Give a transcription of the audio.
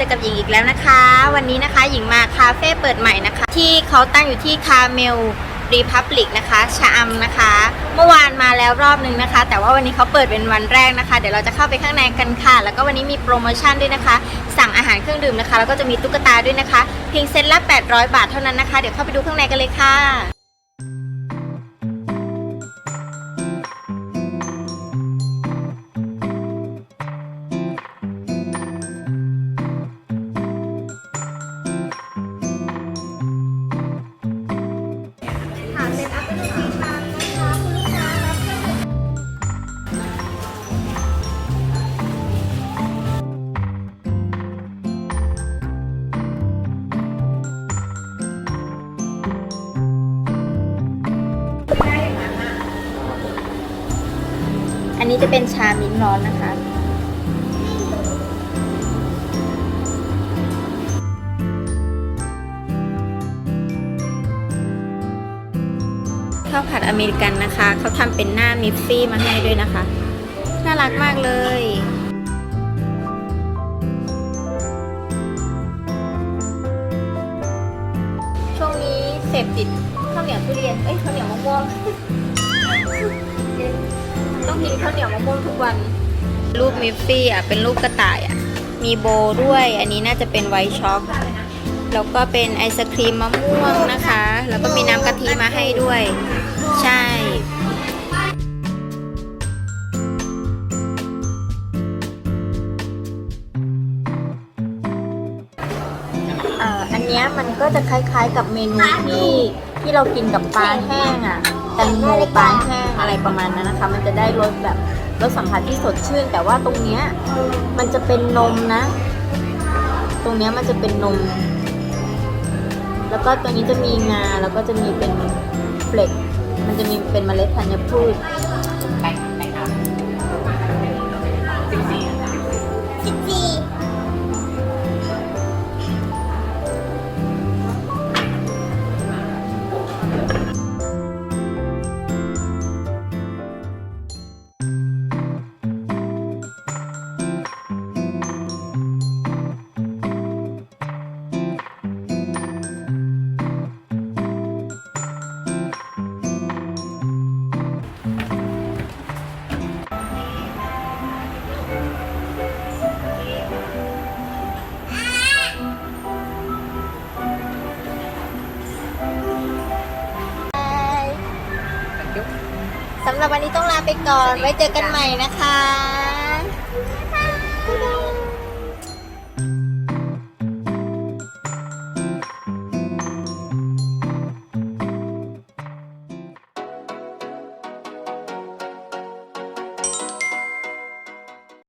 จอกับหญิงอีกแล้วนะคะ วันนี้นะคะหญิงมาคาเฟ่เปิดใหม่นะคะ ที่เขาตั้งอยู่ที่คาเมลรีพับลิกนะคะชะอำนะคะ เมื่อวานมาแล้วรอบนึงนะคะ แต่ว่าวันนี้เขาเปิดเป็นวันแรกนะคะ เดี๋ยวเราจะเข้าไปข้างในกันค่ะ แล้วก็วันนี้มีโปรโมชั่นด้วยนะคะ สั่งอาหารเครื่องดื่มนะคะ แล้วก็จะมีตุ๊กตาด้วยนะคะ เพียงเซตละ 800 บาทเท่านั้นนะคะ เดี๋ยวเข้าไปดูข้างในกันเลยค่ะ นี้จะเป็นชามิ้นร้อนนะคะ ข้าวผัดอเมริกันนะคะ เขาทำเป็นหน้ามิฟฟี่มาให้ด้วยนะคะ น่ารักมากเลยช่วงนี้เสพติดข้าวเหนียวทุเรียน เอ้ยข้าวเหนียวมะม่วง กินข้าวเหนียวมะม่วงทุกวัน รูปมิฟฟี่อะเป็นรูปกระต่ายอะ มีโบด้วย อันนี้น่าจะเป็นไวท์ช็อกแล้วก็เป็นไอศครีมมะม่วงนะคะ แล้วก็มีน้ำกะทิมาให้ด้วย ใช่เอ่ออันเนี้ยมันก็จะคล้ายๆกับเมนูที่ที่เรากินกับปลาแห้งอะ แตงโมปลาแห้งอะไรประมาณนั้นนะคะ มันจะได้รสแบบรสสัมผัสที่สดชื่น แต่ว่าตรงเนี้ยมันจะเป็นนมนะ ตรงเนี้ยมันจะเป็นนม แล้วก็ตัวนี้จะมีงาแล้วก็จะมีเป็นเฟลกมันจะมีเป็นเมล็ดธัญพืช สำหรับวันนี้ต้องลาไปก่อน ไว้เจอกันใหม่นะคะ